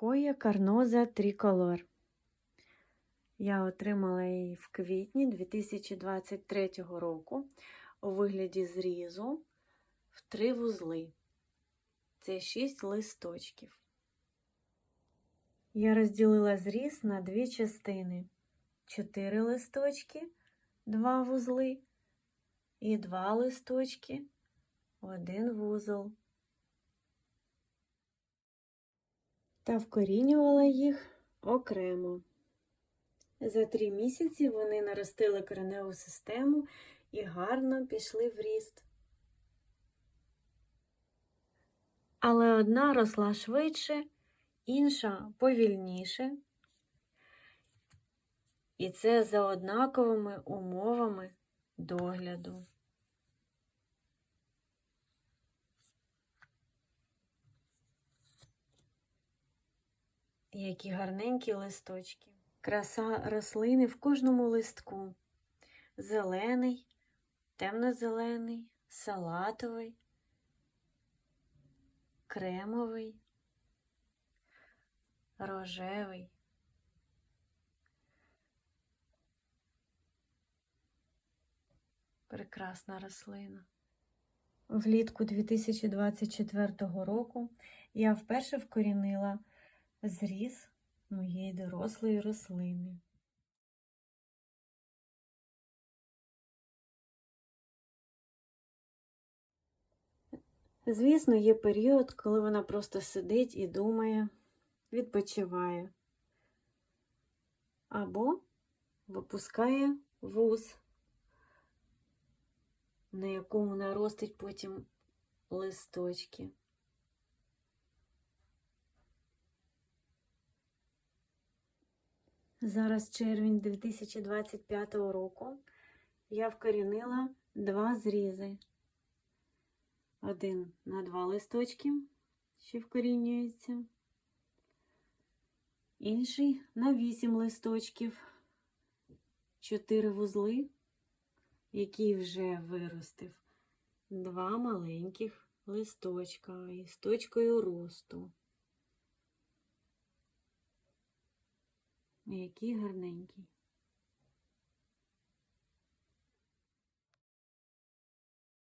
Хоя Карноза Триколор. Я отримала її в квітні 2023 року у вигляді зрізу в три вузли. Це шість листочків. Я розділила зріз на дві частини: чотири листочки, два вузли і два листочки, один вузол. Та вкорінювала їх окремо. За три місяці вони наростили кореневу систему і гарно пішли в ріст. Але одна росла швидше, інша повільніше. І це за однаковими умовами догляду. Які гарненькі листочки. Краса рослини в кожному листку. Зелений, темно-зелений, салатовий, кремовий, рожевий. Прекрасна рослина. Влітку 2024 року я вперше вкорінила зріз моєї дорослої рослини. Звісно, є період, коли вона просто сидить і думає, відпочиває. Або випускає вуз, на якому наростить потім листочки. Зараз червень 2025 року я вкорінила два зрізи. Один на два листочки, що вкорінюється, інший на вісім листочків, чотири вузли, який вже виростив два маленьких листочка із точкою росту. Який гарненький.